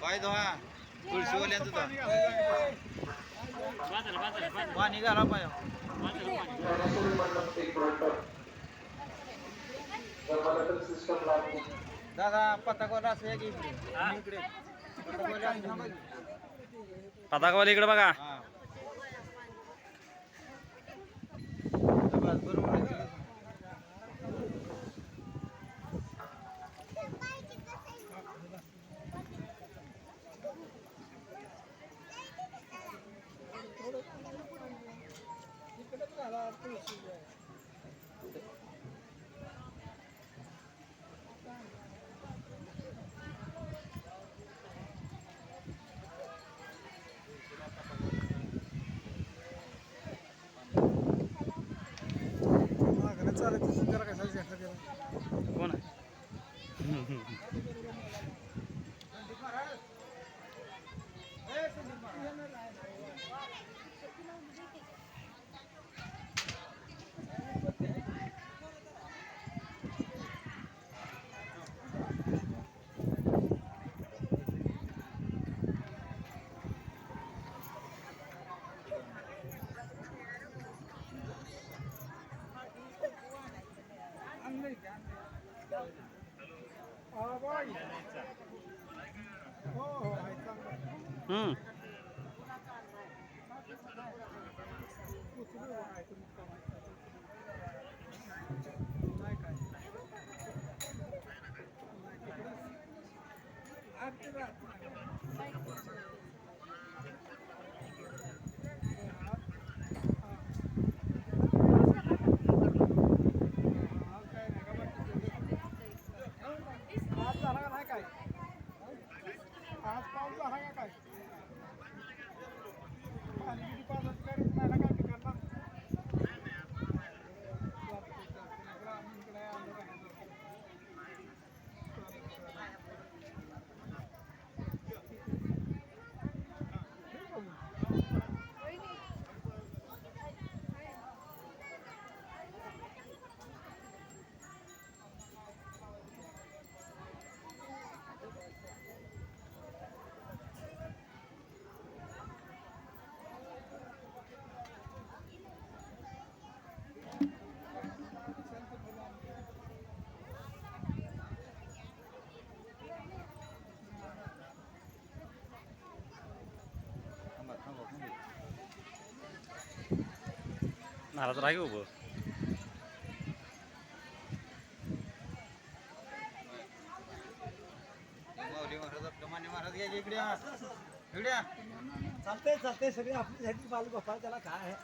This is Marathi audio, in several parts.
पाय धुवा. तुळशीवाल्यांचं धुवा पाणी घाला पाय दादा पताकावर असं या की इकडे. मागे. पताकावाला इकडे बघा. कोण आहे? ಹ್ಞೂ ಆಗ್ತದ या. इकडे या. चालतंय चालतंय सगळे आपल्यासाठी बाल गोपाळ त्याला काय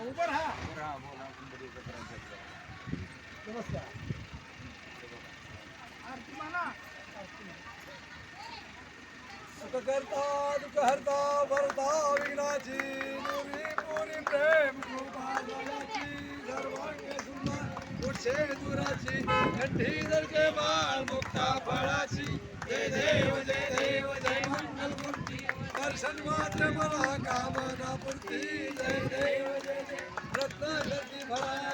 उभं राहा. हा, उभं उभं उभं. नमस्कार सुख करता दुःख हरता भरता विघ्नाची प्रेम कृपा दुराची कंठी बाळ मुक्ता फळाची जय देव जय देव जय मंगल मूर्ती। दर्शन मात्र मला कामना पूर्ती। जय देव जय देव। रत्न भरा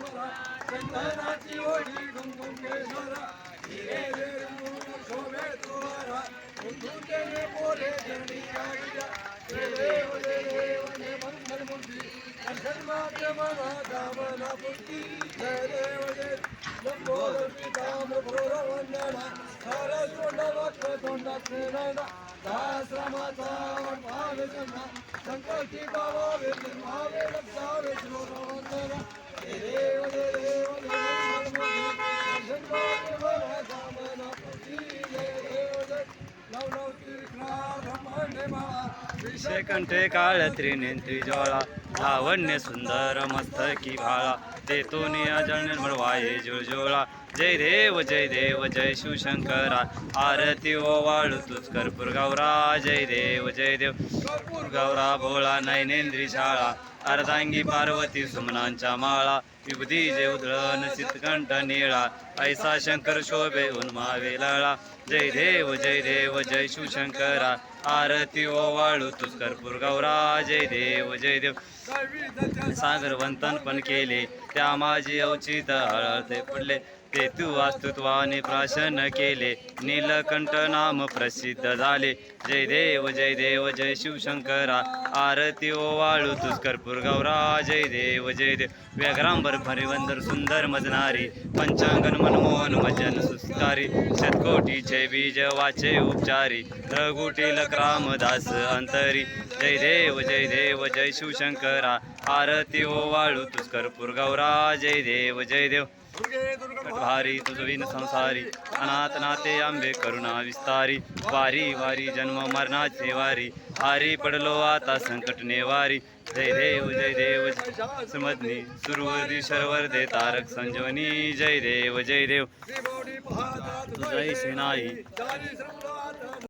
भरा। चंदनाची ओढी केशरा हिरे शोभे तुवारा पोरे जणी जय देव जय देव। दर्शन मात्र मला कामना पूर्ती जय देव जय लंबोर पितांबर प्रोर वंदना सारा तोंड वक्र तोंडात नयना सहस्रमाचा भाव चंदा संकल्पी बाबा वेद भावे लक्षावे श्लोक वंदना जय देव जय देव जय मंगल मूर्ती दर्शन मात्र मला कामना पूर्ती जय देव जय नव नव तीर्थनाथ ब्रह्मांडे माळा शेकंठे काळ त्रिनेत्री ज्वाळा लावण्य सुंदर मस्तकी भाळा तेतून अजळ निर्मळ वाये जुळजुळा. जय देव जय देव जय शिवशंकरा आरती ओ वाळू तुझ कर्पूर गौरा जय देव जय देव. कर्पूर गौरा भोळा नैनेंद्री शाळा अर्धांगी पार्वती सुमनांच्या माळा विभूती जय चितकंठ निळा ऐसा शंकर शोभे उन्मावे लळा. जय देव जय देव जय शिवशंकरा आरती ओ वाळू तुझ कर्पूर गौरा जय देव जय देव. सागर वंतन पण केले त्या माझी अवचित हळते पडले ते तू वास्तुत्वाने प्राशन केले. नीलकंठ नाम प्रसिद्ध झाले. जय देव जय देव जय शिवशंकरा. आरती ओ वाळू तुझ कर्पूर गौरा. जय देव जय देव. व्याघ्रांबर भरिवंदर सुंदर मजनारी. पंचांगन मनमोहन भजन सुस्तारी शतकोटीचे बीज वाचे उपचारी. रघुटील रामदास अंतरी. जय देव जय देव जय शिवशंकरा. आरती ओ वाळू तुझ कर्पूर गौरा. जय देव जय देव. भारी तुझ विन संसारी अनाथ नाते आंबे करुणा विस्तारी। वारी वारी जन्म मरणाचे वारी। हारी पडलो आता संकट नेवारी। जय देव जय देव समजनी सुरवरी शर्वर दे तारक संजीवनी। जय देव जय देव। श्री बावडी